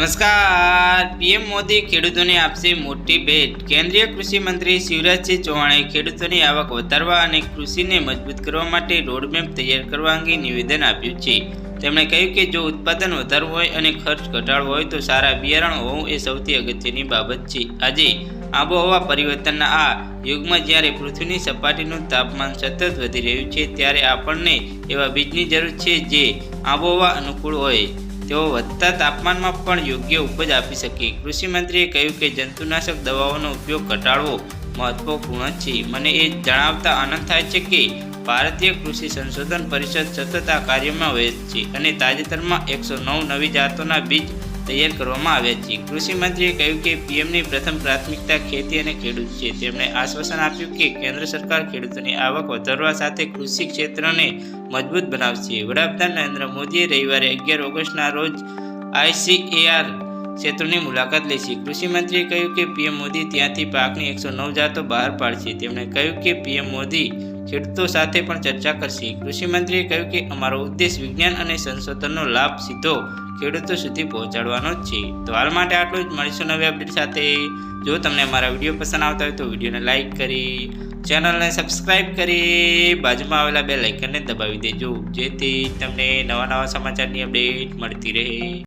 નમસ્કાર. પીએમ મોદી ખેડૂતોને આપશે મોટી ભેટ. કેન્દ્રીય કૃષિ મંત્રી શિવરાજસિંહ ચૌહાણે ખેડૂતોની આવક વધારવા અને કૃષિને મજબૂત કરવા માટે રોડમેપ તૈયાર કરવા અંગે નિવેદન આપ્યું છે. તેમણે કહ્યું કે જો ઉત્પાદન વધારવું હોય અને ખર્ચ ઘટાડવો હોય તો સારા બિયારણ હોવું એ સૌથી અગત્યની બાબત છે. આજે આબોહવા પરિવર્તનના આ યુગમાં જ્યારે પૃથ્વીની સપાટીનું તાપમાન સતત વધી રહ્યું છે, ત્યારે આપણને એવા બીજની જરૂર છે જે આબોહવા અનુકૂળ હોય. તેઓ વધતા તાપમાનમાં પણ યોગ્ય ઉપજ આપી શકે કૃષિમંત્રીએ કહ્યું કે જંતુનાશક દવાઓનો ઉપયોગ ઘટાડવો મહત્વપૂર્ણ છે. મને એ જણાવતા આનંદ થાય છે કે ભારતીય કૃષિ સંશોધન પરિષદ સતત આ કાર્યમાં વ્યસ્ત છે અને તાજેતરમાં એકસો નવ નવી જાતોના બીજ તૈયાર કરવામાં આવ્યા છે. કૃષિમંત્રીએ કહ્યું કે પીએમની પ્રથમ પ્રાથમિકતા ખેતી અને ખેડૂત છે. તેમણે આશ્વાસન આપ્યું કે કેન્દ્ર સરકાર ખેડૂતોની આવક વધારવા સાથે કૃષિ ક્ષેત્રને મજબૂત બનાવશે. વડાપ્રધાન નરેન્દ્ર મોદીએ રવિવારે અગિયાર ઓગસ્ટના રોજ આઈસીએઆર ક્ષેત્રોની મુલાકાત લેશે કૃષિમંત્રીએ કહ્યું કે પીએમ મોદી ત્યાંથી પાકની એકસો નવ જાતો બહાર પાડશે. તેમણે કહ્યું કે પીએમ મોદી ખેડૂતો સાથે પણ ચર્ચા કરશે. કૃષિમંત્રીએ કહ્યું કે અમારો ઉદ્દેશ વિજ્ઞાન અને સંશોધનનો લાભ સીધો ખેડૂતો સુધી પહોંચાડવાનો છે. તો હાલ માટે આટલું જ. મળીશું નવી અપડેટ સાથે. જો તમને અમારા વીડિયો પસંદ આવતા હોય તો વિડીયોને લાઇક કરી, ચેનલને સબસ્ક્રાઇબ કરી, બાજુમાં આવેલા બે લાઇકનને દબાવી દેજો. જેથી તમને નવા નવા સમાચારની અપડેટ મળતી રહે.